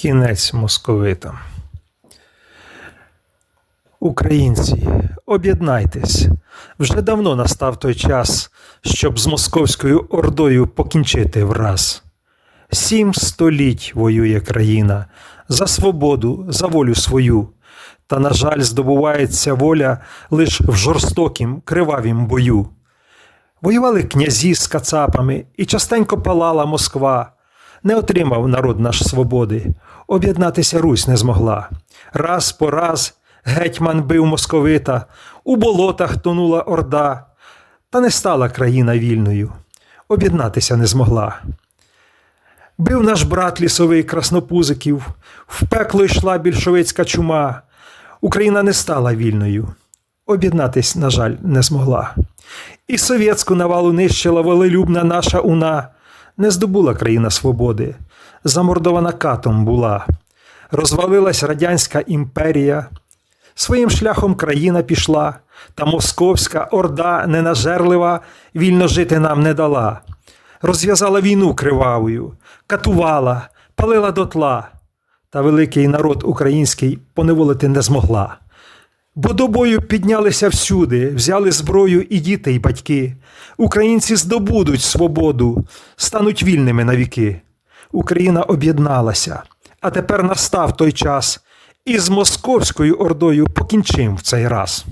Кінець московитам. Українці, об'єднайтесь. Вже давно настав той час, щоб з московською ордою покінчити враз. Сім століть воює країна за свободу, за волю свою. Та, на жаль, здобувається воля лиш в жорстокім, кривавім бою. Воювали князі з кацапами, і частенько палала Москва. Не отримав народ наш свободи, об'єднатися Русь не змогла. Раз по раз гетьман бив московита, у болотах тонула орда, та не стала країна вільною, об'єднатися не змогла. Бив наш брат лісовий краснопузиків, в пекло йшла більшовицька чума. Україна не стала вільною, об'єднатись, на жаль, не змогла. І совєтську навалу нищила волелюбна наша уна, не здобула країна свободи, замордована катом була. Розвалилась радянська імперія, своїм шляхом країна пішла, та московська орда ненажерлива вільно жити нам не дала. Розв'язала війну кривавою, катувала, палила дотла, та великий народ український поневолити не змогла. Бо до бою піднялися всюди, взяли зброю і діти, і батьки. Українці здобудуть свободу, стануть вільними навіки. Україна об'єдналася, а тепер настав той час, і з московською ордою покінчим в цей раз.